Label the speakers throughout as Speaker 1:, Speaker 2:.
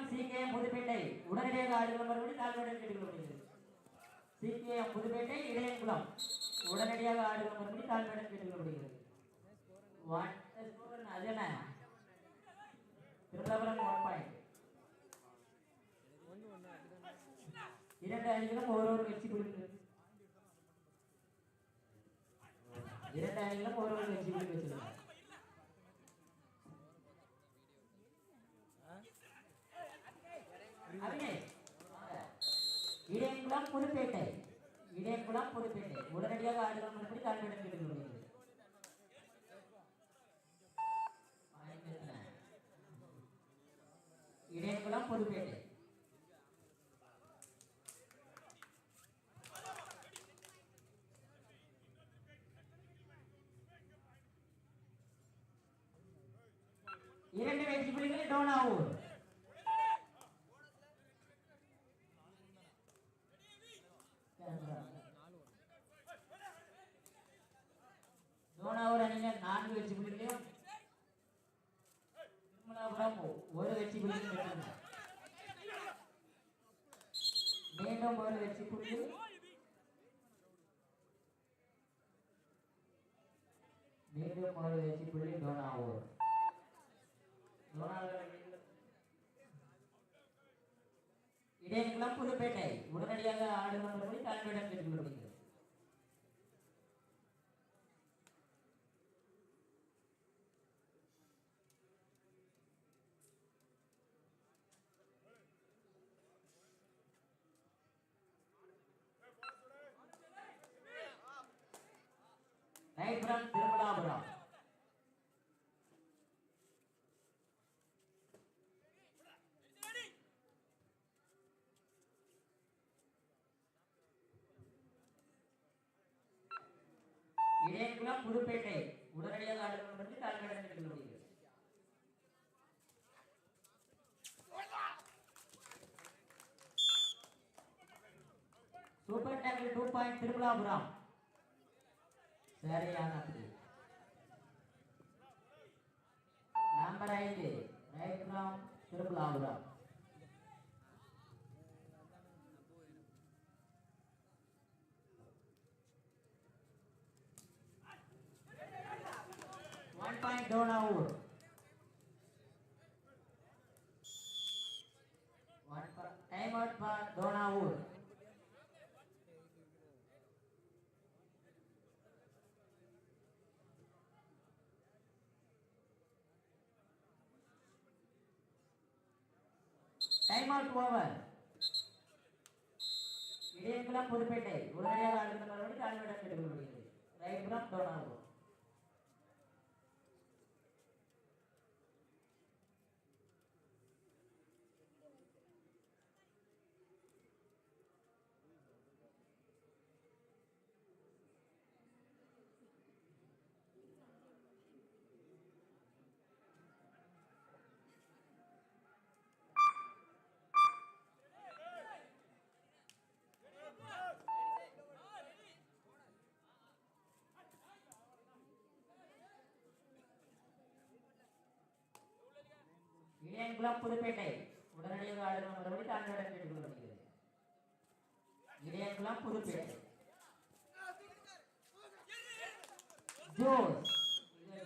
Speaker 1: மாவட்டம் சிகேஎம் புதுப்பேட்டை உடனடியாக ஆடுகளம் மறுபடி தாழ்வுடன் கேட்டுக்கொள்ளப்படுகிறது சிகேஎம் புதுப்பேட்டை இளையங்குளம். உடனடியாக ஆடுகளம் மறுபடி தாழ்வுடன் கேட்டுக்கொள்ளப்படுகிறது ஒன் அது என்ன திருமலாபுரம் ஒன் பாயிண்ட் இரண்டு அணிகளும் ஒரு ஒரு வெற்றி பெறுகிறது. இரண்டு அணிகளும் ஒரு ஒரு வெற்றி பெற்று வச்சிருக்காங்க அபினய், வாங்க. இடையங்குளம் புதுப்பேட்டை இடையங்குளம் புதுப்பேட்டை உடனடியாக ஆடுகளம் மறுபடி தாழ்விடம் கேட்டுக்கொள்கிறது இடையங்குளம் புதுப்பேட்டை இரண்டு வெற்றி புள்ளிகள் டோன் டோனாவூர் அணியினர் நான்கு வெற்றி புள்ளிகளையும் திருமலாபுரம் ஒரு வெற்றி புள்ளி பெற்றுள்ளனர் மீண்டும் ஒரு வெற்றி புள்ளி மீண்டும் ஒரு வெற்றி புள்ளி டோனாவூர். இடையெல்லாம் புதுப்பேட்டை. உடனடியாக ஆடு நம்பர் மொழி தலைமையிடம் கேட்டுக்கொள்கிறது ரைட் ஃப்ரம் திருமலாபுரம். இடையங்குளம் புதுப்பேட்டை உடனடியாக ஆடுகளம் பற்றி தலைமையிடம் கேட்டுக்கொள்கிறது super tackle two point Thirumalapuram. సరే అన్నప్పుడు One point down. One time out for Donaur. Time out over Idayankulam Puthupettai உடனடியாக ஆடுகிற மறுபடி தாழ்விடம் எடுக்கப்படுகிறது ரைட் புறம் டோனாவூர் இடையங்குளம் புதுப்பேட்டை உடனடியாக ஆளுநர் மறுபடி தாழ்விடம் கேட்டுக்கொள்ளப்படுகிறது இடையங்குளம் புதுப்பேட்டை ஜோஸ் இது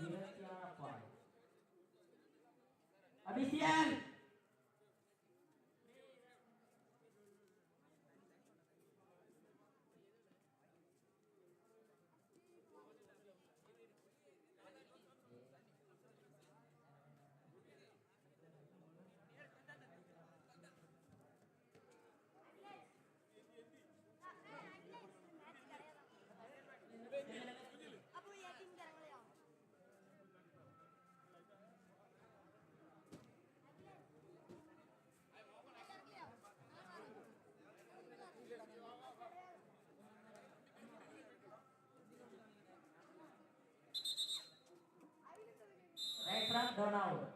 Speaker 1: டோனாவூர்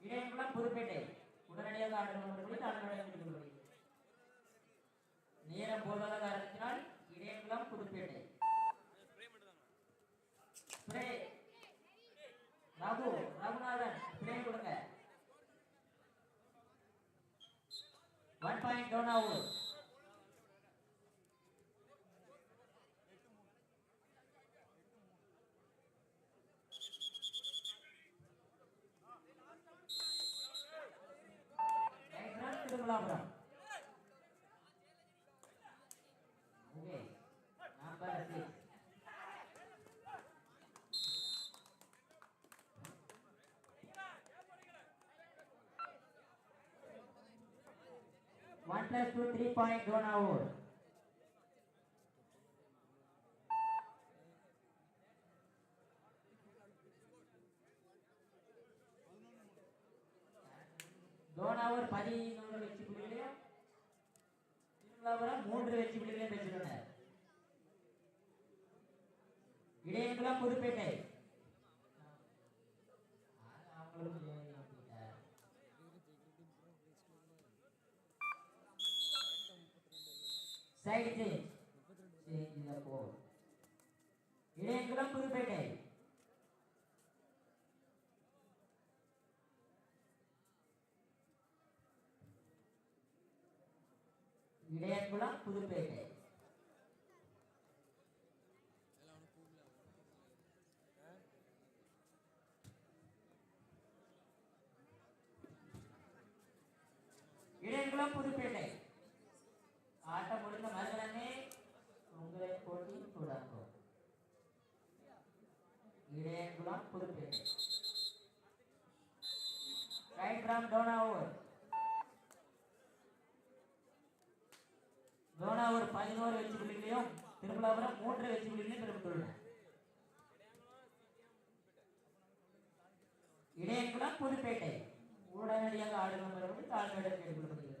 Speaker 1: இடையங்குளம் புதுப்பேட்டை உடனடியாக ஆடுகிற மறுபடி தாழ்விடம் நேரம் போதாத காரணத்தினால் இடையங்குளம் புதுப்பேட்டை ரகு ரகுநாதன் கொடுங்க. ஒன் பாயிண்ட் டவுன் ஆகும் Thirumalapuram okay number six One plus two, three point one hour. Donavur பதினொன்று வெற்றி புள்ளிகளையும் திருவிழாபுரம் மூன்று வெற்றி புள்ளிகளையும் பெற்றுள்ளனர் இடையங்குளம் புதுப்பேட்டை இடையங்குளம் புதுப்பேட்டை. இடையங்குளம் புதுப்பேட்டை. ஆட்டம் முடிந்த மறுகணமே உங்களை போட்டி தொடங்கும் இடையங்குளம் புதுப்பேட்டை. ரைட் ஃப்ரம் டோனாவூர் ஒரு பதினோரு வெற்றி புள்ளிகளையும் திருமலாபுரம் மூன்று வெற்றி புள்ளிகளையும் பெற்றுள்ளன இடையங்குளம் புதுப்பேட்டை. உடனடியாக ஆடுகளம் வருவது தாழ்மையுடன் கேட்டுக்கொள்ளப்படுகிறது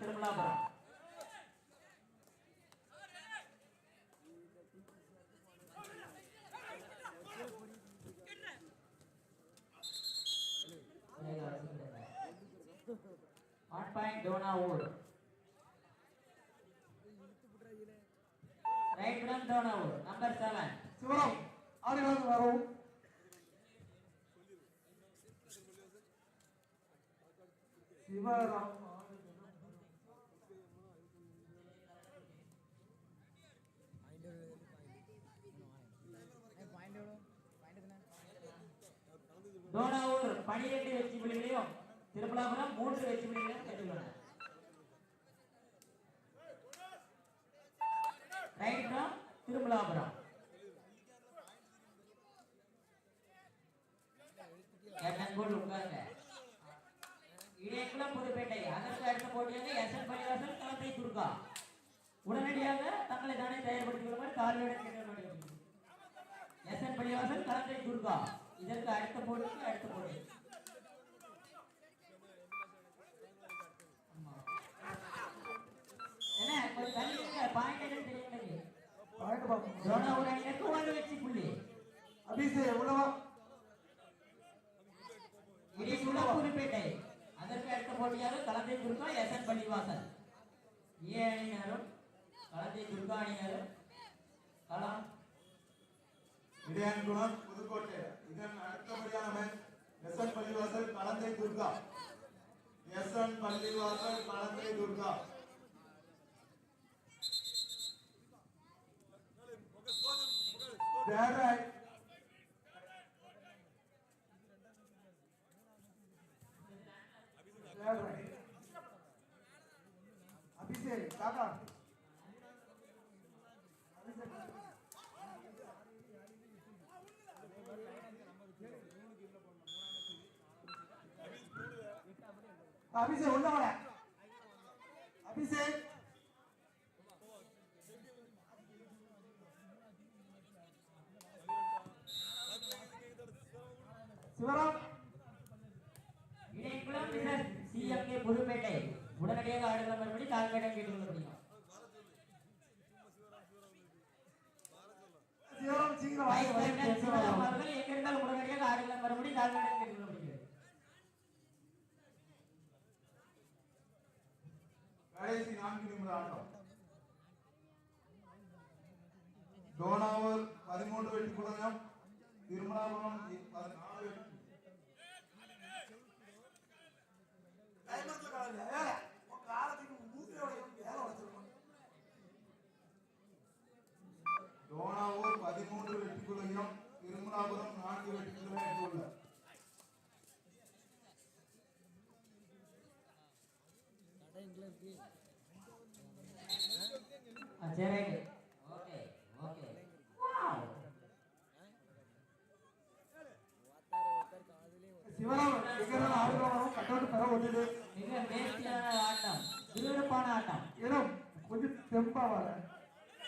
Speaker 1: Thirumalapuram one point Donavur right from Donavur number seven
Speaker 2: Sivaram ஆடுகளம் வரும் சிவராம்
Speaker 1: பனிரெண்டு வெற்றி புள்ளிகளையும் திருமலாபுரம் மூன்று வெற்றி புள்ளிகளையும் பெற்றுள்ளனர் ரைட் ஃப்ரம் திருமலாபுரம். எண்ணங்கோல் உட்காருங்க. இடையக்குளம் புதுப்பேட்டை அதற்கு அடுத்த போட்டியாக எஸ் என் பள்ளிவாசல் களத்தை துர்கா உடனடியாக தங்களை தானே தயார்படுத்திக் கொள்ளுமாறு கால்வியுடன் கேட்டுக்கொள்கிறேன் எஸ் என் பள்ளிவாசல் களத்தை துர்கா இதற்கு அடுத்த போட்டிக்கு அடுத்த போட்டி ஆமா. என்ன கொஞ்சம் தள்ளி இருங்க பாயிண்ட் என்னன்னு தெரியும் எனக்கு
Speaker 2: பாயிண்ட் பார்க்கணும்
Speaker 1: ஜோனா ஒரு அணியினருக்கு ஒரு வெற்றி புள்ளி
Speaker 2: அபிஷேக் உள்ளவா
Speaker 1: இடைக்குள்ள புதுப்பேட்டை அதற்கு அடுத்த போட்டியாக களத்தை துர்கா எஸ் என் பள்ளிவாசல் ஏ அணியினரும் களத்தை துர்கா அணியினரும் களம்
Speaker 3: இடையன்குளம் புதுக்கோட்டை இதன் அடுத்தபடியான மேட்ச் எஸ்என் பள்ளிவாசல் களந்தை துர்கா எஸ்என் பள்ளிவாசல் களந்தை துர்கா
Speaker 2: தேர்ட் ரைட் அபிஷேக் உள்ள வர அபிஷேக். சிவராம்.
Speaker 1: இடைக்குளம் சிஎம்கே புதுப்பேட்டை. உடனடியாக ஆடுகளம் மறுபடி தாழ்மையிடம் கேட்டுக்கொள்ள முடியும்.
Speaker 2: சிவராம் சீக்கிரம் வாங்க
Speaker 1: அவர்கள் எங்கிருந்தாலும் உடனடியாக ஆடுகளம் மறுபடி தாழ்மையிடம் கேட்டுக்கொள்ள முடியும்
Speaker 3: கடைசி நான்கு நிமிட ஆட்டம். டோனாவூர் பதிமூன்று வெற்றி புள்ளிகளும் திருமணாபுரம் பதினாலு வெற்றி.
Speaker 2: காலத்துக்கு
Speaker 3: டோனாவூர் பதிமூன்று வெற்றி புள்ளிகளும் திருமணாபுரம் நான்கு வெற்றி புள்ளிகளும்
Speaker 2: வர.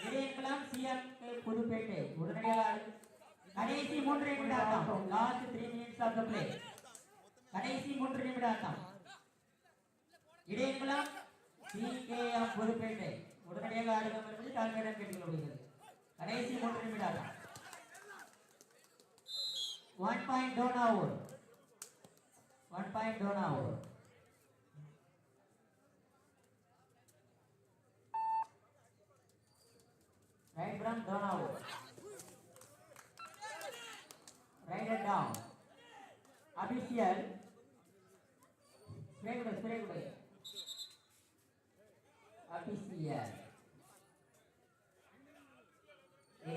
Speaker 1: இடையன்குளம் சிஎம் புதுப்பேட்டை உடனடியாக கடைசி மூன்று நிமிட ஆட்டம் last three minutes of the play கடைசி மூன்று நிமிட ஆட்டம். இடையன்குளம் சிகேஎம் புதுப்பேட்டை. உடனடியாக ஆடுகம் என்பது தாழ்மையிடம் கேட்டுக்கொள்கிறது கடைசி மூன்று நிமிட ஆட்டம் one point Donavur one point Donavur Right from Donau. Right and down. Official. Spray good, spray good. Official.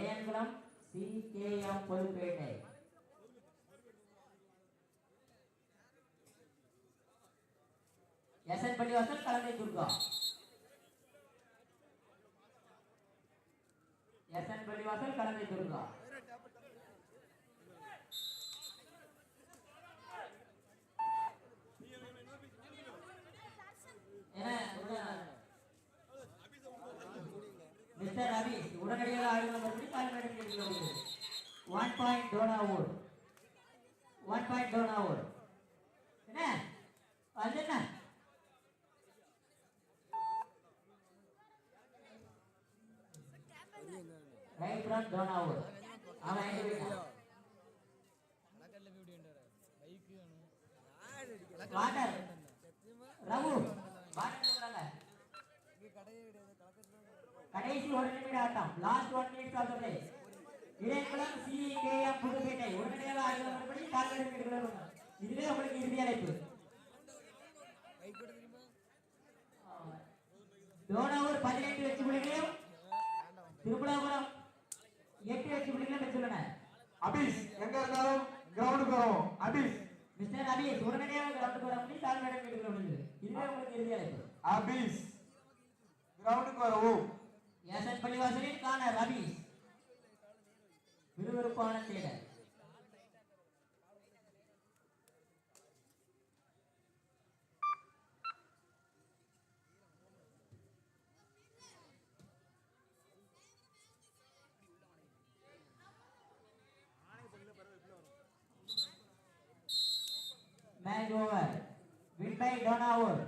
Speaker 1: Idayankulam C K M Puthupettai S N Pallivasal Kalanthai Durga SN பள்ளிவாசல் Kalanthai Durga mister Ravi. உடனடியாக ஆளுநர் மறுபடி தாழ்மையிடம் கேட்டுக்கொள்கிறது one point Donavur one point Donavur என்ன அது என்ன right from Dohnavur அவன் எங்க போயிட்டான் வாட்டர் ரகு வாட்டர் கடைசி ஒரு நிமிட ஆட்டம் last one minute of the play Idayankulam C K M Puthupettai உடனடியாக ஆடுகள் மறுபடி கேட்டுக்கொள்ளும் இதுவே உங்களுக்கு இறுதி அழைப்பு. டோனாவூர் பதினெட்டு வெற்றி புள்ளிகளையும் திருப்புலாபுரம் எட்டு வெற்றி புள்ளிகளையும் பெற்றுள்ளன.
Speaker 2: அபிஷ் எங்க இருந்தாலும் கிரவுண்டுக்கு வரும். அபிஷ்.
Speaker 1: மிஸ்டர் அபீஸ் உடனடியாக கிரவுண்டுக்கு வர முடியும் தாழ்மையிடம் கேட்டுக்கொள்ளும் இதுவே உங்களுக்கு இறுதி அழைப்பு.
Speaker 2: அபிஷ் கிரவுண்டுக்கு வரவும்.
Speaker 1: எஸ்என் பள்ளிவாசலில் காண ரவி. விறுவிறுப்பான தேடல். Match over win by Donavur